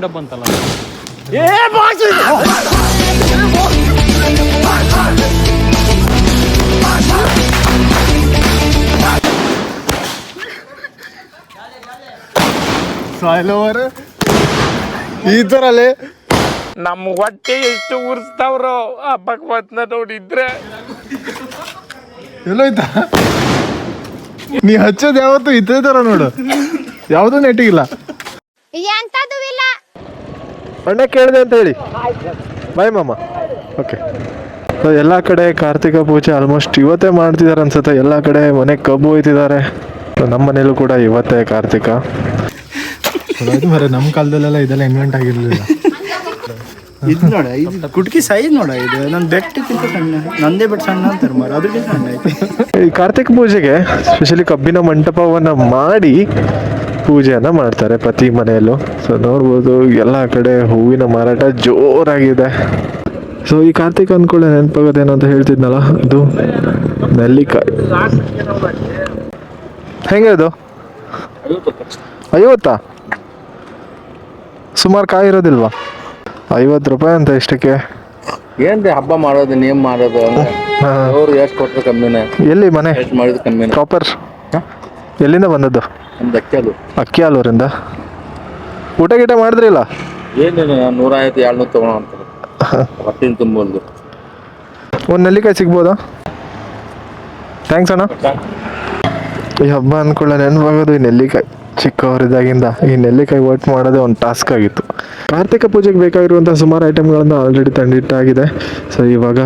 ಡಬ್ಬ ಅಂತಲ್ಲ. ಸಾಯ್ಲವರ್ ಈ ಥರಲ್ಲಿ ನಮ್ಮ ಹೊಟ್ಟೆ ಎಷ್ಟು ಉರ್ಸ್ತಾವ್ರೋ ಆ ಭಗವತ್ನ ನೋಡಿದ್ರೆ. ಎಲ್ಲೋಯ್ತಾ? ನೀ ಹಚ್ಚೋದು ಯಾವತ್ತು ಇದೇ ಥರ ನೋಡು. ಯಾವುದೂ ನೆಟ್ಟಿಗಿಲ್ಲ. ಎಂತದೂ ಇಲ್ಲ. ಅಣ್ಣ ಕೇಳಿದೆ ಅಂತ ಹೇಳಿ. ಬಾಯ್ ಮಾಮ. ಓಕೆ ಎಲ್ಲ ಕಡೆ ಕಾರ್ತಿಕ ಪೂಜೆ ಆಲ್ಮೋಸ್ಟ್ ಇವತ್ತೇ ಮಾಡ್ತಿದ್ದಾರೆ ಅನ್ಸುತ್ತೆ. ಎಲ್ಲ ಕಡೆ ಮನೆ ಕಬ್ಬು ಹೋಯ್ತಿದ್ದಾರೆ ನಮ್ಮ ಮನೇಲೂ ಕೂಡ ಇವತ್ತೇ ಕಾರ್ತಿಕ. ನಮ್ಮ ಕಾಲದಲ್ಲೆಲ್ಲ ಇದೆಲ್ಲ ಇನ್ವೆಂಟ್ ಆಗಿರಲಿಲ್ಲ. ಇದು ನೋಡ ಇದು ಕುಟ್ಕಿ ಸೈಜ್ ನೋಡ ಇದು. ನನ್ನ ಬೆಟ್ಟಕ್ಕಿಂತ ಸಣ್ಣ. ನಂದೇ ಬೆಟ್ಟ ಸಣ್ಣ ಅಂತಾರೆ ಮಾರ. ಅದಕ್ಕೆ ಸಣ್ಣ ಈ ಕಾರ್ತಿಕ ಪೂಜೆಗೆ ಸ್ಪೆಷಲಿ ಕಬ್ಬಿನ ಮಂಟಪವನ್ನ ಮಾಡಿ ಪೂಜೆಯನ್ನ ಮಾಡ್ತಾರೆ ಪ್ರತಿ ಮನೆಯಲ್ಲೂ. ಸೊ ನೋಡ್ಬೋದು ಎಲ್ಲ ಕಡೆ ಹೂವಿನ ಮಾರಾಟ ಜೋರಾಗಿದೆ. ಸೊ ಈ ಕಾರ್ತಿಕ ಅನ್ಕೊಳ್ಳೆ ನೆನಪಾಗೋದೇನು ಅಂತ ಹೇಳ್ತಿದ್ನಲ್ಲ ಅದು ನೆಲ್ಲಿಕಾಯಿ. ಹೆಂಗೆ ಅದು ಐವತ್ತಾ? ಸುಮಾರು ಕಾಯಿ ಇರೋದಿಲ್ವಾ? ಐವತ್ತು ರೂಪಾಯಿ ಅಂತ ಇಷ್ಟಕ್ಕೆ. ಏನ್ರಿ ಹಬ್ಬ ಮಾಡೋದು ನೇಮ್ ಮಾಡೋದು. ಅವ್ರು ಎಷ್ಟು ಕೊಟ್ಟರು ಕಮ್ಮಿನೇ. ಎಲ್ಲಿ ಮನೆ? ಮಾಡಿದ್ರು ಕಮ್ಮಿನೇ. ಪ್ರಾಪರ್ ಎಲ್ಲಿಂದ ಬಂದದ್ದು? ನಮ್ದು ಅಕ್ಕಿ ಅಕ್ಕಿ ಊಟ ಗೀಟ ಮಾಡಿದ್ರಿಲ್ಲ ಏನೇನು ನೂರ ಐವತ್ತು ನೂರು ತಗೊಳೋ ಅಂತಾರೆ ಹೊಟ್ಟಿನ ತುಂಬೋದು ಒಂದು ನೆಲ್ಲಿಕಾಯಿ ಸಿಗ್ಬೋದಾ? ಥ್ಯಾಂಕ್ಸ್ ಅಣ್ಣ. ಈ ಹಬ್ಬ ಅನ್ಕೊಳ್ಳೆ ನೆನಪಾಗೋದು ಈ ನೆಲ್ಲಿಕಾಯಿ? ಚಿಕ್ಕವರಿದ್ದಾಗಿಂದ ಈ ನೆಲ್ಲಿಕಾಯಿ ವರ್ಟ್ ಮಾಡೋದೇ ಒಂದು ಟಾಸ್ಕ್ ಆಗಿತ್ತು. ಕಾರ್ತಿಕ ಪೂಜೆಗೆ ಬೇಕಾಗಿರುವಂಥ ಸುಮಾರು ಐಟಮ್ಗಳನ್ನು ಆಲ್ರೆಡಿ ತಂದಿಟ್ಟಾಗಿದೆ. ಸೊ ಇವಾಗ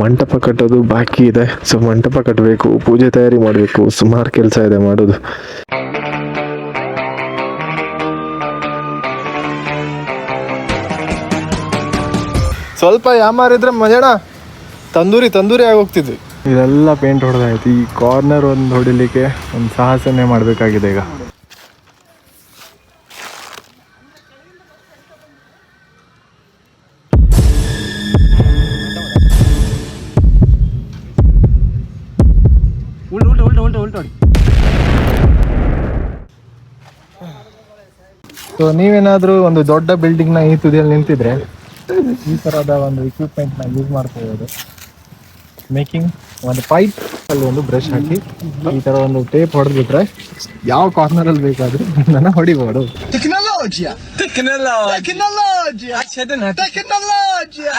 ಮಂಟಪ ಕಟ್ಟೋದು ಬಾಕಿ ಇದೆ. ಸೊ ಮಂಟಪ ಕಟ್ಟಬೇಕು ಪೂಜೆ ತಯಾರಿ ಮಾಡಬೇಕು ಸುಮಾರು ಕೆಲಸ ಇದೆ ಮಾಡೋದು. ಸ್ವಲ್ಪ ಯಾಮಾರಿದ್ರೆ ಮಜಾಣ ತಂದೂರಿ ತಂದೂರಿ ಆಗೋಗ್ತಿದ್ವಿ ಇದೆಲ್ಲ ಪೇಂಟ್ ಹೊಡೆದಾಯ್ತು. ಈ ಕಾರ್ನರ್ ಒಂದು ಹೊಡಿಲಿಕ್ಕೆ ಒಂದು ಸಾಹಸನೇ ಮಾಡಬೇಕಾಗಿದೆ ಈಗ. ಸೊ ನೀವೇನಾದ್ರೂ ಒಂದು ದೊಡ್ಡ ಬಿಲ್ಡಿಂಗ್ನ ಈ ತುದಿಯಲ್ಲಿ ನಿಂತಿದ್ರೆ ಈ ಥರದ ಒಂದು ಇಕ್ವಿಪ್ಮೆಂಟ್ನ ಯೂಸ್ ಮಾಡ್ಕೋಬೋದು. ಮೇಕಿಂಗ್ ಒಂದು ಪೈಪ್ ಅಲ್ಲಿ ಒಂದು ಬ್ರಷ್ ಹಾಕಿ, ಈ ತರ ಒಂದು ಟೇಪ್ ಹೊಡೆದ್ಬಿಟ್ರೆ ಯಾವ ಕಾರ್ನರ್ ಅಲ್ಲಿ ಬೇಕಾದರೂ ನನ್ನ ಹೊಡಿಬೋದು.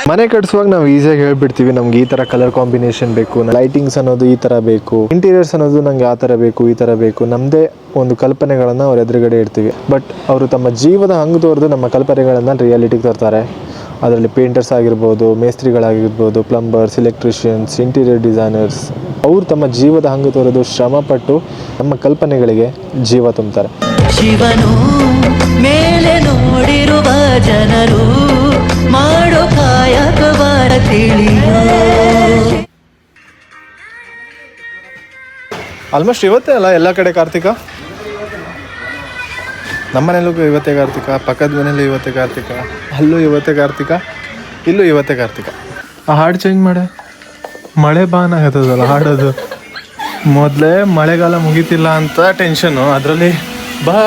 ಮನೆ ಕಟ್ಸುವಾಗ ನಾವು ಈಸಿಯಾಗಿ ಹೇಳ್ಬಿಡ್ತೀವಿ ನಮ್ಗೆ ಈ ತರ ಕಲರ್ ಕಾಂಬಿನೇಷನ್ ಬೇಕು ಲೈಟಿಂಗ್ಸ್ ಅನ್ನೋದು ಈ ತರ ಬೇಕು ಇಂಟೀರಿಯರ್ಸ್ ಅನ್ನೋದು ನಂಗೆ ಆ ತರ ಬೇಕು ಈ ತರ ಬೇಕು ನಮ್ದೇ ಒಂದು ಕಲ್ಪನೆಗಳನ್ನ ಅವ್ರ ಎದುರುಗಡೆ ಇಡ್ತೀವಿ. ಬಟ್ ಅವರು ತಮ್ಮ ಜೀವದ ಹಂಗ್ ತೋರ್ದು ನಮ್ಮ ಕಲ್ಪನೆಗಳನ್ನ ರಿಯಾಲಿಟಿಗೆ ತರ್ತಾರೆ. ಅದರಲ್ಲಿ ಪೇಂಟರ್ಸ್ ಆಗಿರ್ಬೋದು ಮೇಸ್ತ್ರಿಗಳಾಗಿರ್ಬೋದು ಪ್ಲಂಬರ್ಸ್ ಎಲೆಕ್ಟ್ರಿಷಿಯನ್ಸ್ ಇಂಟೀರಿಯರ್ ಡಿಸೈನರ್ಸ್ ಅವರು ತಮ್ಮ ಜೀವದ ಹಂಗು ಶ್ರಮ ಶ್ರಮಪಟ್ಟು ನಮ್ಮ ಕಲ್ಪನೆಗಳಿಗೆ ಜೀವ ತುಂಬುತ್ತಾರೆ ಶಿವನು ಮೇಲೆ ನೋಡಿರುವ ಜನರು ಮಾಡೋ ಕಾಯಕವಾರ ತಿಳಿಯೋ. ಆಲ್ಮೋಸ್ಟ್ ಇವತ್ತೇ ಅಲ್ಲ ಎಲ್ಲ ಕಡೆ ಕಾರ್ತಿಕ? ನಮ್ಮ ಮನೇಲೂ ಇವತ್ತೇ ಕಾರ್ತಿಕ ಪಕ್ಕದ ಮನೇಲಿ ಇವತ್ತೇ ಕಾರ್ತಿಕ ಅಲ್ಲೂ ಇವತ್ತೇ ಕಾರ್ತಿಕ ಇಲ್ಲೂ ಇವತ್ತೇ ಕಾರ್ತಿಕ. ಆ ಹಾಡು ಚೇಂಜ್ ಮಾಡ. ಮಳೆ ಬಾನ್ ಆಗತ್ತದಲ್ಲ ಹಾಡೋದು. ಮೊದಲೇ ಮಳೆಗಾಲ ಮುಗೀತಿಲ್ಲ ಅಂತ ಟೆನ್ಷನು ಅದರಲ್ಲಿ ಬಾ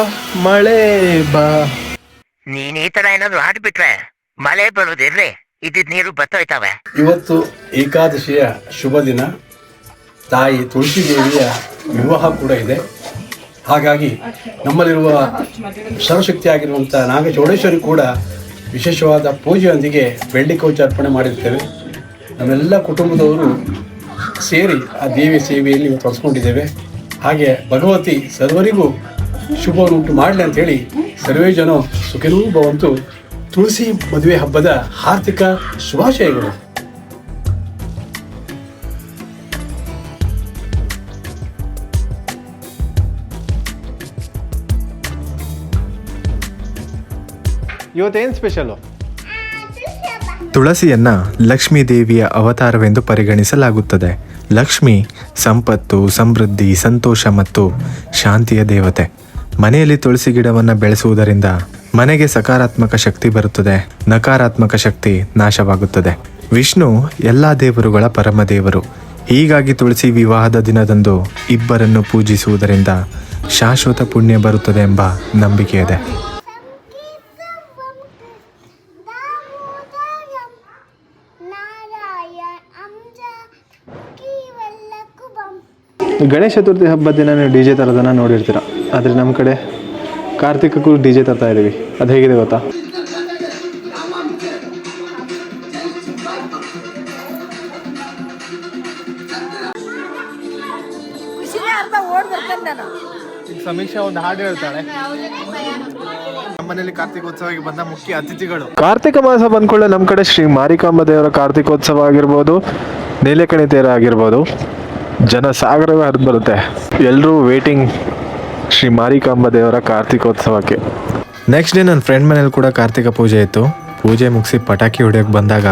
ಮಳೆ ಬಾ. ನೀನ್ ಈ ತರ ಏನಾದ್ರು ಆಡ್ಬಿಟ್ರೆ ಮಳೆ ಬರೋದಿರ್ಲಿ ಇದ್ದಿದ್ ನೀರು ಬತ್ತೋಯ್ತಾವೆ. ಇವತ್ತು ಏಕಾದಶಿಯ ಶುಭ ದಿನ. ತಾಯಿ ತುಳಸಿ ದೇವಿಯ ವಿವಾಹ ಕೂಡ ಇದೆ. ಹಾಗಾಗಿ ನಮ್ಮಲ್ಲಿರುವ ಸರ್ವಶಕ್ತಿ ಆಗಿರುವಂಥ ನಾಗಚೌಡೇಶ್ವರಿ ಕೂಡ ವಿಶೇಷವಾದ ಪೂಜೆಯೊಂದಿಗೆ ಬೆಳ್ಳಿ ಕವಚ ಅರ್ಪಣೆ ಮಾಡಿರ್ತೇವೆ. ನಮ್ಮೆಲ್ಲ ಕುಟುಂಬದವರು ಸೇರಿ ಆ ದೇವಿ ಸೇವೆಯಲ್ಲಿ ತೊಡಸ್ಕೊಂಡಿದ್ದೇವೆ ಹಾಗೆ ಭಗವತಿ ಸರ್ವರಿಗೂ ಶುಭವನ್ನುಂಟು ಮಾಡಲಿ ಅಂಥೇಳಿ ಸರ್ವೇ ಜನ ಸುಖಿನೂ ಭವಂತು ತುಳಸಿ ಮದುವೆ ಹಬ್ಬದ ಹಾರ್ದಿಕ ಶುಭಾಶಯಗಳು. ಇವತ್ತೇನು ಸ್ಪೆಷಲು ತುಳಸಿಯನ್ನ ಲಕ್ಷ್ಮೀ ದೇವಿಯ ಅವತಾರವೆಂದು ಪರಿಗಣಿಸಲಾಗುತ್ತದೆ. ಲಕ್ಷ್ಮಿ, ಸಂಪತ್ತು, ಸಮೃದ್ಧಿ, ಸಂತೋಷ ಮತ್ತು ಶಾಂತಿಯ ದೇವತೆ. ಮನೆಯಲ್ಲಿ ತುಳಸಿ ಗಿಡವನ್ನು ಬೆಳೆಸುವುದರಿಂದ ಮನೆಗೆ ಸಕಾರಾತ್ಮಕ ಶಕ್ತಿ ಬರುತ್ತದೆ. ನಕಾರಾತ್ಮಕ ಶಕ್ತಿ ನಾಶವಾಗುತ್ತದೆ. ವಿಷ್ಣು ಎಲ್ಲ ದೇವರುಗಳ ಪರಮದೇವರು. ಹೀಗಾಗಿ ತುಳಸಿ ವಿವಾಹದ ದಿನದಂದು ಇಬ್ಬರನ್ನು ಪೂಜಿಸುವುದರಿಂದ ಶಾಶ್ವತ ಪುಣ್ಯ ಬರುತ್ತದೆ ಎಂಬ ನಂಬಿಕೆ ಇದೆ ಈ ಗಣೇಶ ಚತುರ್ಥಿ ಹಬ್ಬದ ದಿನ ನೀವು ಡಿ ಜೆ ತರೋದನ್ನು ನೋಡಿರ್ತೀರ. ಆದರೆ ನಮ್ಮ ಕಡೆ ಕಾರ್ತಿಕಕ್ಕೂ ಡಿ ಜೆ ತರ್ತಾ ಇದ್ದೀವಿ ಅದು ಹೇಗಿದೆ ಗೊತ್ತಾ? ಸಮೀಕ್ಷಾ ಒಂದು ಹಾಡು ಹೇಳ್ತಾಳೆ. ನಮ್ಮನೇಲಿ ಕಾರ್ತಿಕೋತ್ಸವಕ್ಕೆ ಬಂದ ಮುಖ್ಯ ಅತಿಥಿಗಳು. ಕಾರ್ತಿಕ ಮಾಸ ಬಂದ್ಕೊಳ್ಳೆ ನಮ್ಮ ಕಡೆ ಶ್ರೀ ಮಾರಿಕಾಂಬ ದೇವರ ಕಾರ್ತಿಕೋತ್ಸವ ಆಗಿರ್ಬೋದು ನೀಲಕಣಿ ತೇರ ಆಗಿರ್ಬೋದು. ಜನ ಸಾಗರವೇ ಹರಿದು ಬರುತ್ತೆ. ಎಲ್ಲರೂ ವೇಟಿಂಗ್ ಶ್ರೀ ಮಾರಿಕಾಂಬ ದೇವರ ಕಾರ್ತಿಕೋತ್ಸವಕ್ಕೆ. ನೆಕ್ಸ್ಟ್ ಡೇ ನನ್ನ ಫ್ರೆಂಡ್ ಮನೇಲಿ ಕೂಡ ಕಾರ್ತಿಕ ಪೂಜೆ ಇತ್ತು. ಪೂಜೆ ಮುಗಿಸಿ ಪಟಾಕಿ ಹೊಡೆಯೋಕೆ ಬಂದಾಗ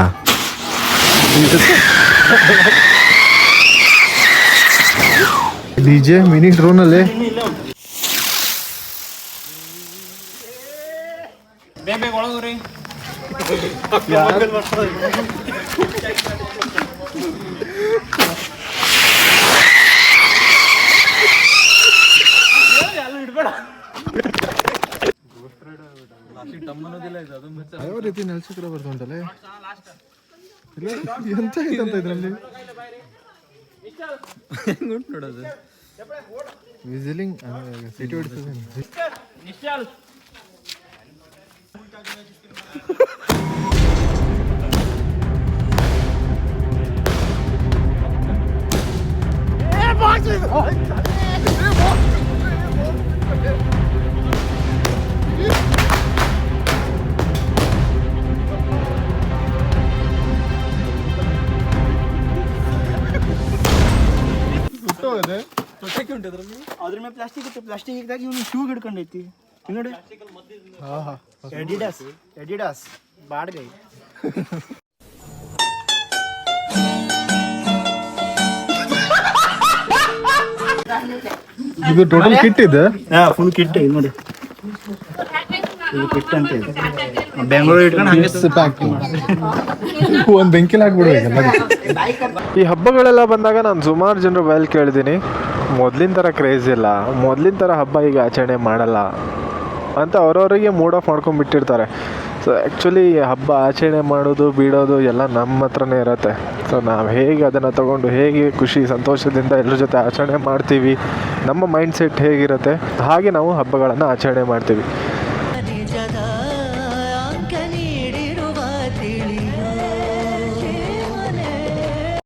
ಡಿಜೆ ಮಿನಿ ಡ್ರೋನಲ್ಲಿ. ಯಾವ ರೀತಿ ನೆಲ್ಸಕ್ರ ಬರ್ತುಂಟಲ್ಲ ಎಂತ ಐತಂತ ಇದ್ರಲ್ಲಿ? ವಿಸಿಲಿಂಗ್ ಸಿಟಿ ಹೊಡಿತದೆ. ಅದ್ರ ಮೇಲೆ ಪ್ಲಾಸ್ಟಿಕ್ ಇತ್ತು. ಪ್ಲಾಸ್ಟಿಕ್ ಇದ್ದಾಗ ಇವನು ಶೂ ಹಿಡ್ಕೊಂಡೈತಿ. ನೋಡಿ. ಎಡಿಡಾಸ್ ಎಡಿಡಾಸ್ ಬಾಡ್ಗೈ ಇದು ಟೋಟಲ್ ಕಿಟ್ ಇದೆ. ಹಾ ಫುಲ್ ಕಿಟ್ ಇದು ನೋಡಿ. ಇದು ಕಿಟ್ ಅಂತ ಇದೆ. ಬೆಂಗಳೂರು ಇಟ್ಕೊಂಡು ಹಂಗೆ ಒಂದು ಬೆಂಕಿಲ್ ಹಾಕ್ಬಿಡು ಈಗ ಈ ಹಬ್ಬಗಳೆಲ್ಲ ಬಂದಾಗ ನಾನು ಸುಮಾರು ಜನರು ಬಯಲ್ ಕೇಳಿದ್ದೀನಿ ಮೊದ್ಲಿನ ಥರ ಕ್ರೇಜ್ ಇಲ್ಲ. ಮೊದ್ಲಿನ ಥರ ಹಬ್ಬ ಈಗ ಆಚರಣೆ ಮಾಡಲ್ಲ ಅಂತ ಅವರವರಿಗೆ ಮೂಡ್ ಆಫ್ ಮಾಡ್ಕೊಂಡ್ಬಿಟ್ಟಿರ್ತಾರೆ ಸೊ ಆ್ಯಕ್ಚುಲಿ ಹಬ್ಬ ಆಚರಣೆ ಮಾಡೋದು ಬಿಡೋದು ಎಲ್ಲ ನಮ್ಮ ಹತ್ರನೇ ಇರುತ್ತೆ. ಸೊ ನಾವು ಹೇಗೆ ಅದನ್ನು ತಗೊಂಡು ಹೇಗೆ ಖುಷಿ ಸಂತೋಷದಿಂದ ಎಲ್ಲರ ಜೊತೆ ಆಚರಣೆ ಮಾಡ್ತೀವಿ ನಮ್ಮ ಮೈಂಡ್ ಸೆಟ್ ಹೇಗಿರುತ್ತೆ ಹಾಗೆ ನಾವು ಹಬ್ಬಗಳನ್ನು ಆಚರಣೆ ಮಾಡ್ತೀವಿ.